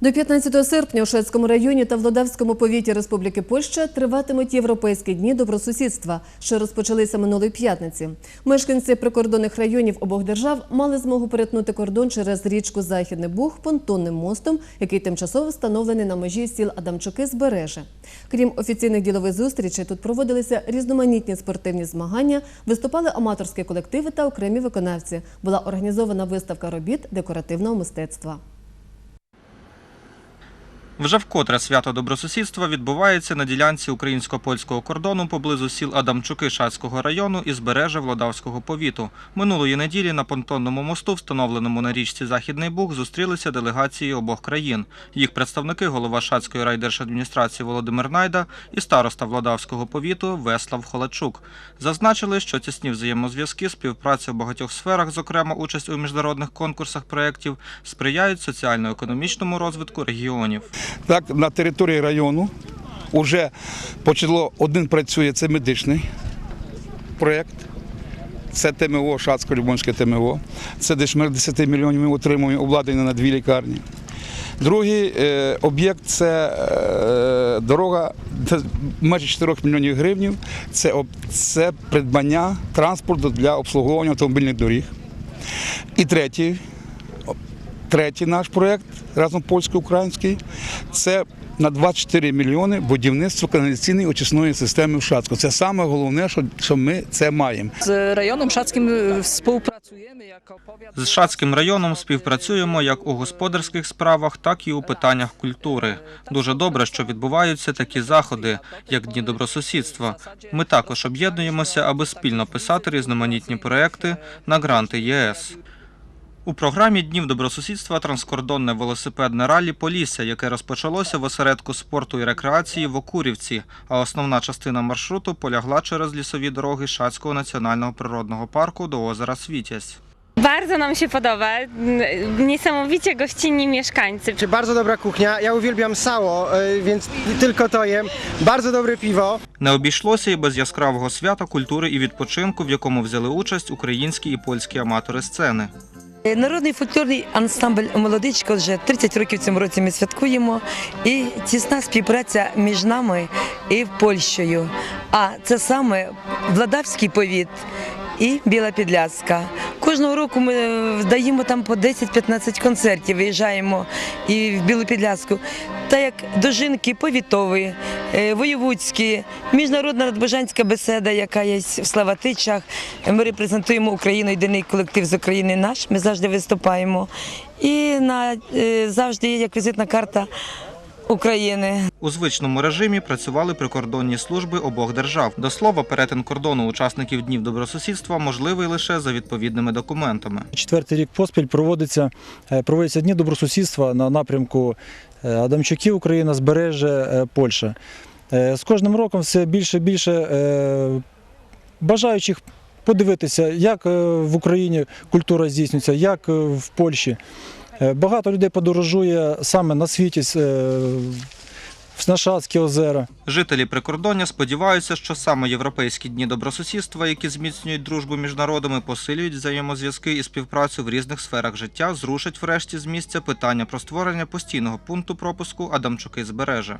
До 15 серпня у Шведському районі та Владавському повіті Республіки Польща триватимуть європейські дні добросусідства, що розпочалися минулої п'ятниці. Мешканці прикордонних районів обох держав мали змогу перетнути кордон через річку Західний Буг понтонним мостом, який тимчасово встановлений на межі сіл Адамчуки з Бережа. Крім офіційних ділових зустрічей, тут проводилися різноманітні спортивні змагання, виступали аматорські колективи та окремі виконавці. Була організована виставка робіт декоративного мистецтва. Вже вкотре свято добросусідства відбувається на ділянці українсько-польського кордону поблизу сіл Адамчуки Шацького району і збережжя Владавського повіту. Минулої неділі на понтонному мосту, встановленому на річці Західний Буг, зустрілися делегації обох країн. Їх представники голова Шацької райдержадміністрації Володимир Найда і староста Владавського повіту Веслав Холачук. Зазначили, що тісні взаємозв'язки, співпраця в багатьох сферах, зокрема участь у міжнародних конкурсах проєктів, сприяють соціально-економічному розвитку регіонів. Так, на території району вже почало один працює, це медичний проєкт. Це ТМО, Шацько Любомське ТМО. Це десь 10 мільйонів ми отримуємо обладнання на дві лікарні. Другий е, об'єкт це е, дорога майже 4 мільйонів гривень. Це, це придбання транспорту для обслуговування автомобільних доріг. І третій Третій наш проєкт разом польсько-український це на 24 мільйони будівництво каналізаційної очисної системи в Шацьку. Це саме головне, що, що ми це маємо. Z rejonem szackim y, współpracujemy jako. З Шацьким районом співпрацюємо як у господарських справах, так і у питаннях культури. Дуже добре, що відбуваються такі заходи, як Дні добросусідства. Ми також об'єднуємося, аби спільно писати різноманітні проекти на гранти ЄС. У програмі Днів добросусідства транскордонне велосипедне ралі Полісся, яке розпочалося в осередку спорту і рекреації в Окурівці, а основна частина маршруту полягла через лісові дороги Шацького національного природного парку до озера Світязь. Bardzo nam się podoba. Niesamowicie gościnni mieszkańcy. Czy bardzo dobra kuchnia. Ja uwielbiam sało, y, więc tylko to jem. Bardzo dobre piwo. Не обійшлося і без яскравого свята культури і відпочинку, в якому взяли участь українські і польські аматори сцени. Народний фольклорний ансамбль Молодичка вже 30 років цьому році ми святкуємо. І тісна співпраця між нами і Польщею. А це саме Владавський повіт і Біла Підляска. Кожного року ми е, даємо там по 10-15 концертів, виїжджаємо і в Білу Підляску. Та як дожинки повітові, е, воєвудські, міжнародна надбожанська беседа, яка є в Славатичах. Ми репрезентуємо Україну, єдиний колектив з України наш. Ми завжди виступаємо. І на е, завжди є як візитна карта України. У звичному режимі працювали прикордонні служби обох держав. До слова, перетин кордону учасників днів добросусідства можливий лише за відповідними документами. Четвертий рік поспіль проводиться, е, проводяться дні добросусідства на напрямку е, Адамчуків, Україна, збережжя е, Польща. Е, З кожним роком все більше і більше бажаючих подивитися, як в Україні культура здійснюється, як в Польщі. Е, Багато людей подорожує саме на світі е, в Нашацькі озера. Жителі прикордоння сподіваються, що саме європейські дні добросусідства, які зміцнюють дружбу між народами, посилюють взаємозв'язки і співпрацю в різних сферах життя, зрушать врешті з місця питання про створення постійного пункту пропуску Адамчуки збережа.